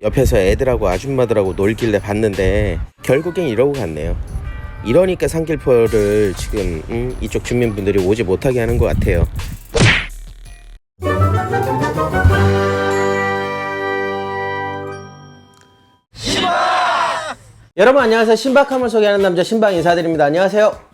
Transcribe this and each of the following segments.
옆에서 애들하고 아줌마들하고 놀길래 봤는데 결국엔 이러고 갔네요. 이러니까 상길포를 지금 음, 이쪽 주민분들이 오지 못하게 하는 것 같아요. 여러분 안녕하세요. 신박함을 소개하는 남자 신박 인사드립니다. 안녕하세요.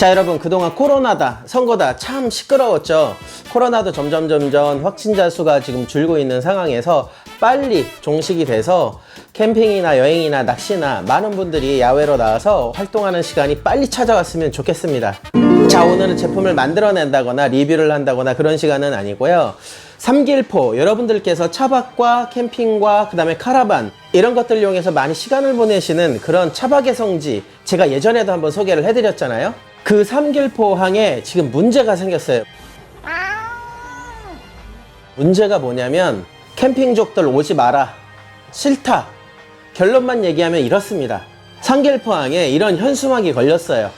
자 여러분 그동안 코로나다 선거다 참 시끄러웠죠 코로나도 점점 점점 확진자 수가 지금 줄고 있는 상황에서 빨리 종식이 돼서 캠핑이나 여행이나 낚시나 많은 분들이 야외로 나와서 활동하는 시간이 빨리 찾아왔으면 좋겠습니다. 자 오늘은 제품을 만들어낸다거나 리뷰를 한다거나 그런 시간은 아니고요. 삼길포 여러분들께서 차박과 캠핑과 그 다음에 카라반 이런 것들 이용해서 많이 시간을 보내시는 그런 차박의 성지 제가 예전에도 한번 소개를 해드렸잖아요. 그 삼길포항에 지금 문제가 생겼어요. 문제가 뭐냐면 캠핑족들 오지 마라. 싫다. 결론만 얘기하면 이렇습니다. 삼길포항에 이런 현수막이 걸렸어요.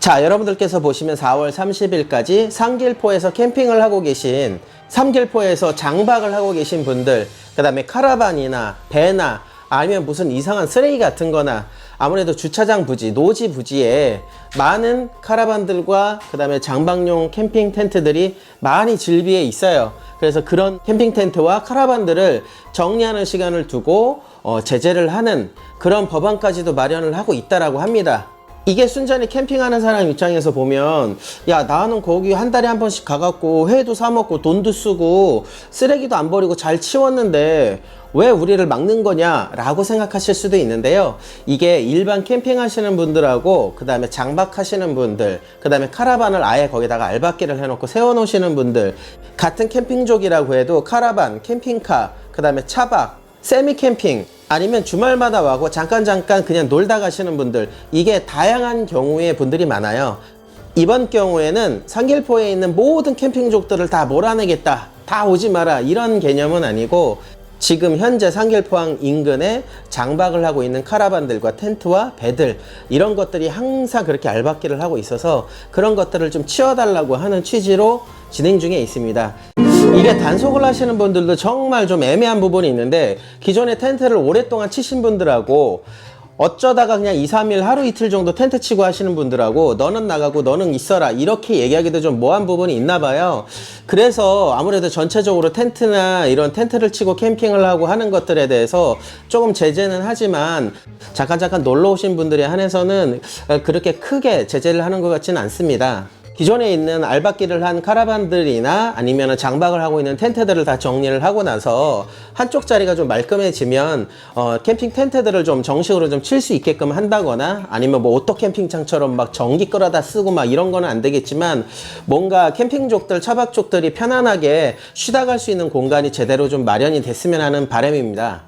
자, 여러분들께서 보시면 4월 30일까지 상길포에서 캠핑을 하고 계신, 삼길포에서 장박을 하고 계신 분들, 그 다음에 카라반이나 배나 아니면 무슨 이상한 쓰레기 같은 거나 아무래도 주차장 부지, 노지 부지에 많은 카라반들과 그 다음에 장박용 캠핑 텐트들이 많이 질비해 있어요. 그래서 그런 캠핑 텐트와 카라반들을 정리하는 시간을 두고 어, 제재를 하는 그런 법안까지도 마련을 하고 있다라고 합니다. 이게 순전히 캠핑하는 사람 입장에서 보면 야 나는 거기 한 달에 한 번씩 가갖고 회도 사 먹고 돈도 쓰고 쓰레기도 안 버리고 잘 치웠는데 왜 우리를 막는 거냐 라고 생각하실 수도 있는데요. 이게 일반 캠핑 하시는 분들하고 그 다음에 장박 하시는 분들 그 다음에 카라반을 아예 거기다가 알바끼를 해놓고 세워 놓으시는 분들 같은 캠핑족이라고 해도 카라반 캠핑카 그 다음에 차박 세미 캠핑 아니면 주말마다 와고 잠깐 잠깐 그냥 놀다 가시는 분들 이게 다양한 경우의 분들이 많아요. 이번 경우에는 상길포에 있는 모든 캠핑족들을 다 몰아내겠다. 다 오지 마라. 이런 개념은 아니고 지금 현재 상길포항 인근에 장박을 하고 있는 카라반들과 텐트와 배들 이런 것들이 항상 그렇게 알박기를 하고 있어서 그런 것들을 좀 치워달라고 하는 취지로 진행 중에 있습니다. 이게 단속을 하시는 분들도 정말 좀 애매한 부분이 있는데 기존에 텐트를 오랫동안 치신 분들하고 어쩌다가 그냥 2, 3일 하루 이틀 정도 텐트 치고 하시는 분들하고 너는 나가고 너는 있어라 이렇게 얘기하기도 좀 모호한 부분이 있나 봐요. 그래서 아무래도 전체적으로 텐트나 이런 텐트를 치고 캠핑을 하고 하는 것들에 대해서 조금 제재는 하지만 잠깐 잠깐 놀러 오신 분들에 한해서는 그렇게 크게 제재를 하는 것 같지는 않습니다. 기존에 있는 알박기를 한 카라반들이나 아니면 장박을 하고 있는 텐트들을 다 정리를 하고 나서 한쪽 자리가 좀 말끔해지면 어, 캠핑 텐트들을 좀 정식으로 좀 칠 수 있게끔 한다거나 아니면 뭐 오토 캠핑장처럼 막 전기 끌어다 쓰고 막 이런 거는 안 되겠지만 뭔가 캠핑족들 차박족들이 편안하게 쉬다 갈 수 있는 공간이 제대로 좀 마련이 됐으면 하는 바람입니다.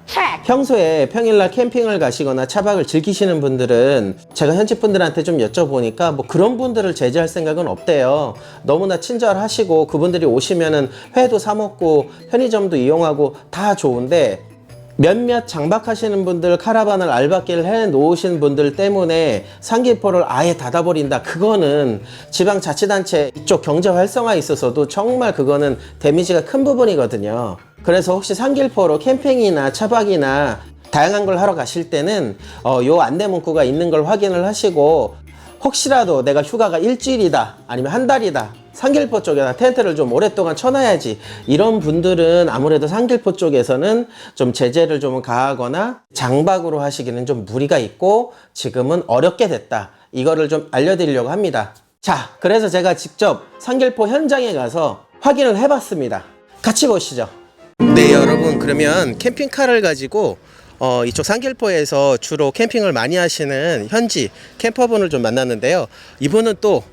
평소에 평일날 캠핑을 가시거나 차박을 즐기시는 분들은 제가 현지 분들한테 좀 여쭤보니까 뭐 그런 분들을 제재할 생각은 없 대요. 너무나 친절하시고 그분들이 오시면은 회도 사 먹고 편의점도 이용하고 다 좋은데 몇몇 장박하시는 분들 카라반을 알바끼를 해 놓으신 분들 때문에 상기포를 아예 닫아버린다. 그거는 지방자치단체 이쪽 경제 활성화에 있어서도 정말 그거는 데미지가 큰 부분이거든요. 그래서 혹시 상길포로 캠핑이나 차박이나 다양한 걸 하러 가실 때는 어, 요 안내 문구가 있는 걸 확인을 하시고 혹시라도 내가 휴가가 일주일이다 아니면 한 달이다 상길포 쪽에다 텐트를 좀 오랫동안 쳐놔야지. 이런 분들은 아무래도 상길포 쪽에서는 좀 제재를 좀 가하거나 장박으로 하시기는 좀 무리가 있고 지금은 어렵게 됐다. 이거를 좀 알려드리려고 합니다. 자 그래서 제가 직접 상길포 현장에 가서 확인을 해봤습니다. 같이 보시죠. 네 여러분. 그러면 캠핑카를 가지고 어, 이쪽 상길포에서 주로 캠핑을 많이 하시는 현지 캠퍼분을 좀 만났는데요. 이분은 또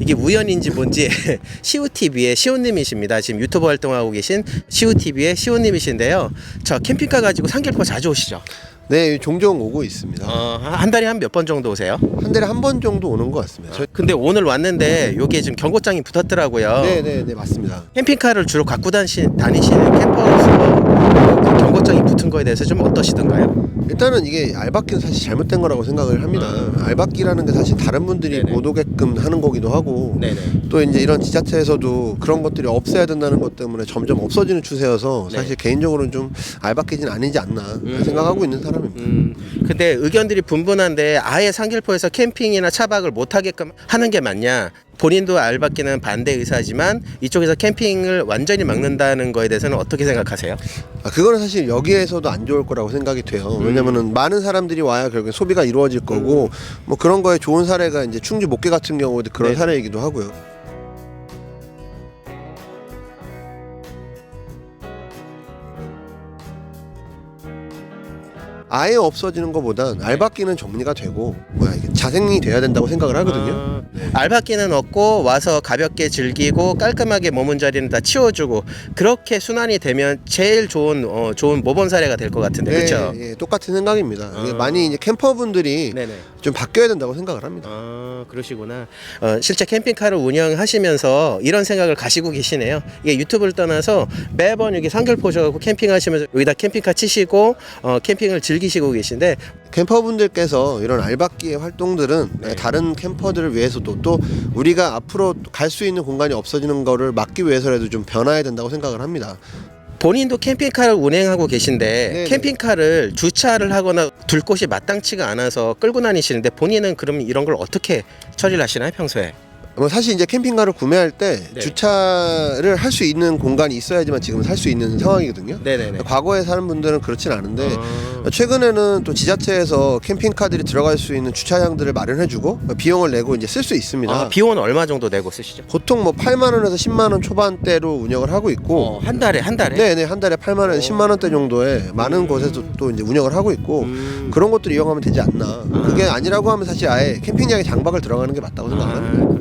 이게 우연인지 뭔지 시우TV의 시우님이십니다. 지금 유튜브 활동하고 계신 시우TV의 시우님이신데요. 저 캠핑카 가지고 상길포 자주 오시죠? 네, 종종 오고 있습니다. 어, 한 달에 한 몇 번 정도 오세요? 한 달에 한 번 정도 오는 것 같습니다. 저희... 근데 오늘 왔는데 여기에 지금 경고장이 붙었더라고요. 네, 네, 네, 맞습니다. 캠핑카를 주로 갖고 다니시, 다니시는 캠퍼로서 그 경고장이 붙은 거에 대해서 좀 어떠시던가요? 일단은 이게 알바끼는 사실 잘못된 거라고 생각을 합니다. 알바끼라는 게 사실 다른 분들이 아. 네네. 못 오게끔 하는 거기도 하고 네네. 또 이제 이런 지자체에서도 그런 것들이 없애야 된다는 것 때문에 점점 없어지는 추세여서 네. 사실 개인적으로는 좀 알바끼진 아니지 않나 생각하고 있는 사람입니다. 음, 근데 의견들이 분분한데 아예 상길포에서 캠핑이나 차박을 못 하게끔 하는 게 맞냐? 본인도 알바끼는 반대 의사지만 이쪽에서 캠핑을 완전히 막는다는 거에 대해서는 어떻게 생각하세요? 아, 그거는 사실 여기에서도 안 좋을 거라고 생각이 돼요. 음. 왜냐면은 많은 사람들이 와야 결국에 소비가 이루어질 거고 뭐 그런 거에 좋은 사례가 이제 충주 목계 같은 경우도 그런 네. 사례이기도 하고요. 아예 없어지는 것보단 알바끼는 정리가 되고 뭐야 이게 자생이 돼야 된다고 생각을 하거든요. 어, 알바끼는 없고 와서 가볍게 즐기고 깔끔하게 머문 자리는 다 치워주고 그렇게 순환이 되면 제일 좋은 어, 좋은 모범 사례가 될 것 같은데 그렇죠? 예, 똑같은 생각입니다. 이게 어. 많이 이제 캠퍼분들이 네네. 좀 바뀌어야 된다고 생각을 합니다. 아 그러시구나. 어, 실제 캠핑카를 운영하시면서 이런 생각을 가시고 계시네요. 이게 유튜브를 떠나서 매번 여기 상결포셔갖고 캠핑하시면서 여기다 캠핑카 치시고 어, 캠핑을 즐기시고 계신데 캠퍼분들께서 이런 알박기의 활동들은 네. 다른 캠퍼들을 위해서도 또 우리가 앞으로 갈 수 있는 공간이 없어지는 거를 막기 위해서라도 좀 변화해야 된다고 생각을 합니다. 본인도 캠핑카를 운행하고 계신데 네네. 캠핑카를 주차를 하거나 둘 곳이 마땅치가 않아서 끌고 다니시는데 본인은 그럼 이런 걸 어떻게 처리를 하시나요 평소에? 뭐 사실 이제 캠핑카를 구매할 때 네. 주차를 할 수 있는 공간이 있어야지만 지금 살 수 있는 상황이거든요. 네네네. 과거에 사는 분들은 그렇진 않은데 아, 최근에는 또 지자체에서 캠핑카들이 들어갈 수 있는 주차장들을 마련해주고 비용을 내고 이제 쓸 수 있습니다. 아, 비용은 얼마 정도 내고 쓰시죠? 보통 뭐 8만 원에서 10만 원 초반대로 운영을 하고 있고 어, 한 달에 한 달에? 네네 한 달에 8만 원에서 10만 원대 정도에 많은 곳에서 또 이제 운영을 하고 있고 음. 그런 것들 이용하면 되지 않나 그게 아니라고 하면 사실 아예 캠핑장에 장박을 들어가는 게 맞다고 생각합니다 아.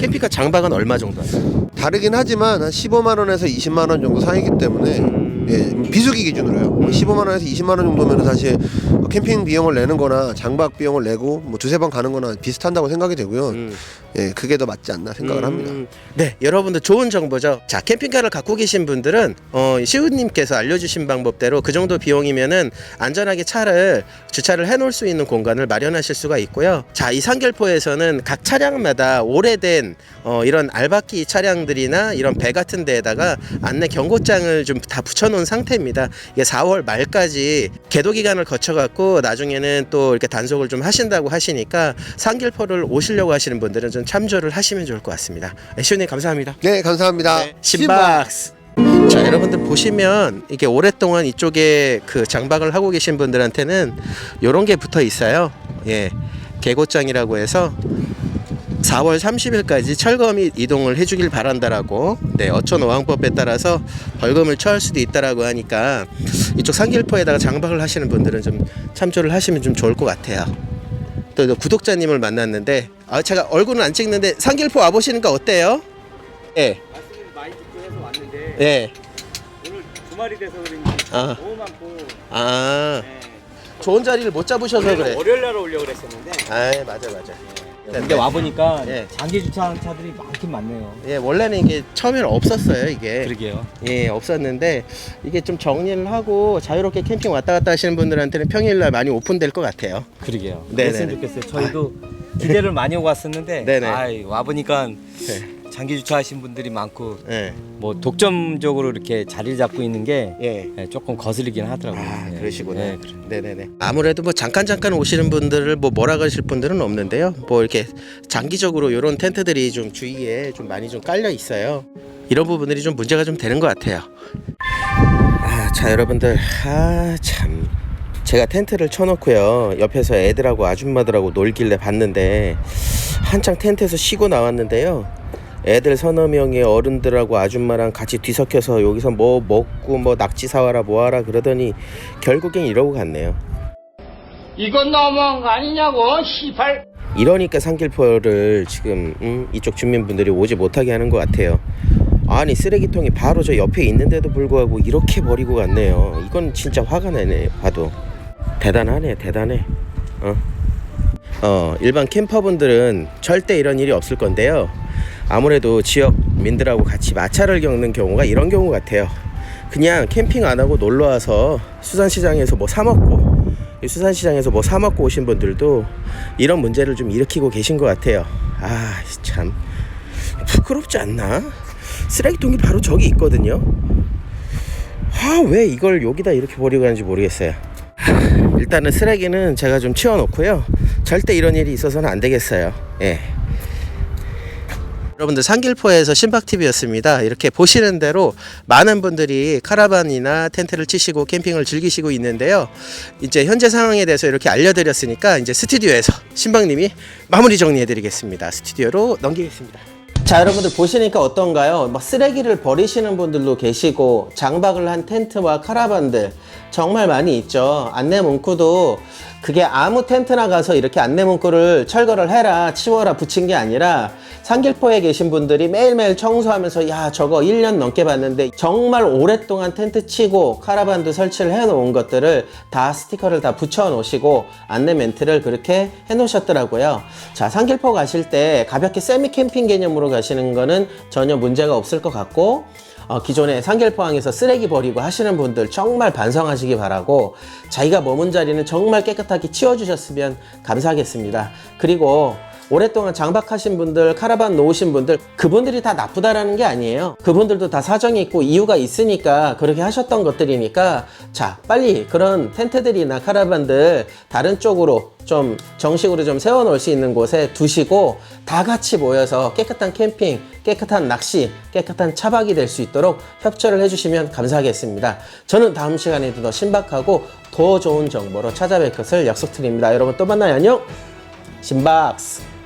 캠핑카 장박은 얼마 정도 하세요? 다르긴 하지만 한 15만 원에서 20만 원 정도 사이기 때문에 음. 예, 비수기 기준으로요 뭐 15만 원에서 20만 원 정도면 사실 캠핑 비용을 내는 거나 장박 비용을 내고 뭐 두세 번 가는 거나 비슷한다고 생각이 되고요 음. 예, 그게 더 맞지 않나 생각을 합니다 음, 네, 여러분들 좋은 정보죠. 자, 캠핑카를 갖고 계신 분들은 어, 시우님께서 알려주신 방법대로 그 정도 비용이면은 안전하게 차를 주차를 해놓을 수 있는 공간을 마련하실 수가 있고요. 자, 이 상결포에서는 각 차량마다 오래된 어, 이런 알바끼 차량들이나 이런 배 같은 데에다가 안내 경고장을 좀 다 붙여 놓은 상태입니다. 이게 4월 말까지 계도 기간을 거쳐갖고 나중에는 또 이렇게 단속을 좀 하신다고 하시니까 상길포를 오시려고 하시는 분들은 좀 참조를 하시면 좋을 것 같습니다. 네, 시우님 감사합니다. 네 감사합니다 신박스. 자 여러분들 보시면 이게 오랫동안 이쪽에 그 장박을 하고 계신 분들한테는 요런 게 붙어 있어요. 예, 개고장이라고 해서 4월 30일까지 철거 및 이동을 해주길 바란다라고 네 어촌 어항법에 따라서 벌금을 처할 수도 있다라고 하니까 이쪽 상길포에다가 장박을 하시는 분들은 좀 참조를 하시면 좀 좋을 것 같아요. 또 구독자님을 만났는데 아 제가 얼굴은 안 찍는데 상길포 와 보시니까 어때요? 예. 말씀을 많이 듣고 해서 왔는데 예. 오늘 주말이 돼서 그런지 아. 너무 많고 아 네. 좋은 자리를 못 잡으셔서 그래. 월요일 날 오려고 그랬었는데 아 맞아 맞아. 근데 와 보니까 예. 장기 주차하는 차들이 많긴 많네요. 예 원래는 이게 처음에는 없었어요 이게. 그러게요. 예 없었는데 이게 좀 정리를 하고 자유롭게 캠핑 왔다 갔다 하시는 분들한테는 평일날 많이 오픈될 것 같아요. 그러게요. 네네네. 그랬으면 좋겠어요. 저희도 기대를 많이 하고 왔었는데 네네. 아이, 와 보니까 네. 장기 주차하신 분들이 많고 예. 뭐 독점적으로 이렇게 자리를 잡고 있는 게 예. 예, 조금 거슬리긴 하더라고요. 아 예. 그러시구나. 예, 그래. 네네네. 아무래도 뭐 잠깐 잠깐 오시는 분들을 뭐 뭐라 그러실 분들은 없는데요. 뭐 이렇게 장기적으로 이런 텐트들이 좀 주위에 좀 많이 좀 깔려 있어요. 이런 부분들이 좀 문제가 좀 되는 것 같아요. 아, 자 여러분들, 아 참. 제가 텐트를 쳐놓고요. 옆에서 애들하고 아줌마들하고 놀길래 봤는데 한창 텐트에서 쉬고 나왔는데요. 애들 서너 명의 어른들하고 아줌마랑 같이 뒤섞여서 여기서 뭐 먹고 뭐 낙지 사와라 뭐하라 그러더니 결국엔 이러고 갔네요. 이건 너무한 거 아니냐고, 시발. 이러니까 상길포를 지금 음, 이쪽 주민분들이 오지 못하게 하는 것 같아요. 아니 쓰레기통이 바로 저 옆에 있는데도 불구하고 이렇게 버리고 갔네요. 이건 진짜 화가 나네 봐도. 대단하네, 대단해. 어. 어, 일반 캠퍼분들은 절대 이런 일이 없을 건데요. 아무래도 지역민들하고 같이 마찰을 겪는 경우가 이런 경우 같아요. 그냥 캠핑 안 하고 놀러 와서 수산시장에서 뭐 사 먹고 이 수산시장에서 뭐 사 먹고 오신 분들도 이런 문제를 좀 일으키고 계신 것 같아요. 아, 참 부끄럽지 않나? 쓰레기통이 바로 저기 있거든요. 아, 왜 이걸 여기다 이렇게 버리고 가는지 모르겠어요. 일단은 쓰레기는 제가 좀 치워놓고요. 절대 이런 일이 있어서는 안 되겠어요. 예. 여러분들 상길포에서 신박TV였습니다. 이렇게 보시는 대로 많은 분들이 카라반이나 텐트를 치시고 캠핑을 즐기시고 있는데요. 이제 현재 상황에 대해서 이렇게 알려드렸으니까 이제 스튜디오에서 신박님이 마무리 정리해드리겠습니다. 스튜디오로 넘기겠습니다. 자 여러분들 보시니까 어떤가요? 막 쓰레기를 버리시는 분들도 계시고 장박을 한 텐트와 카라반들 정말 많이 있죠. 안내 문구도 그게 아무 텐트나 가서 이렇게 안내 문구를 철거를 해라 치워라 붙인 게 아니라 상길포에 계신 분들이 매일매일 청소하면서 야 저거 1년 넘게 봤는데 정말 오랫동안 텐트 치고 카라반도 설치를 해 놓은 것들을 다 스티커를 다 붙여 놓으시고 안내 멘트를 그렇게 해 놓으셨더라고요. 자, 상길포 가실 때 가볍게 세미 캠핑 개념으로 가 시는 거는 전혀 문제가 없을 것 같고 어, 기존에 상길포항에서 쓰레기 버리고 하시는 분들 정말 반성하시기 바라고 자기가 머문 자리는 정말 깨끗하게 치워주셨으면 감사하겠습니다. 그리고 오랫동안 장박하신 분들, 카라반 놓으신 분들, 그분들이 다 나쁘다라는 게 아니에요. 그분들도 다 사정이 있고 이유가 있으니까 그렇게 하셨던 것들이니까 자, 빨리 그런 텐트들이나 카라반들 다른 쪽으로 좀 정식으로 좀 세워 놓을 수 있는 곳에 두시고 다 같이 모여서 깨끗한 캠핑, 깨끗한 낚시, 깨끗한 차박이 될 수 있도록 협조를 해 주시면 감사하겠습니다. 저는 다음 시간에도 더 신박하고 더 좋은 정보로 찾아뵐 것을 약속드립니다. 여러분 또 만나요. 안녕! 신박스!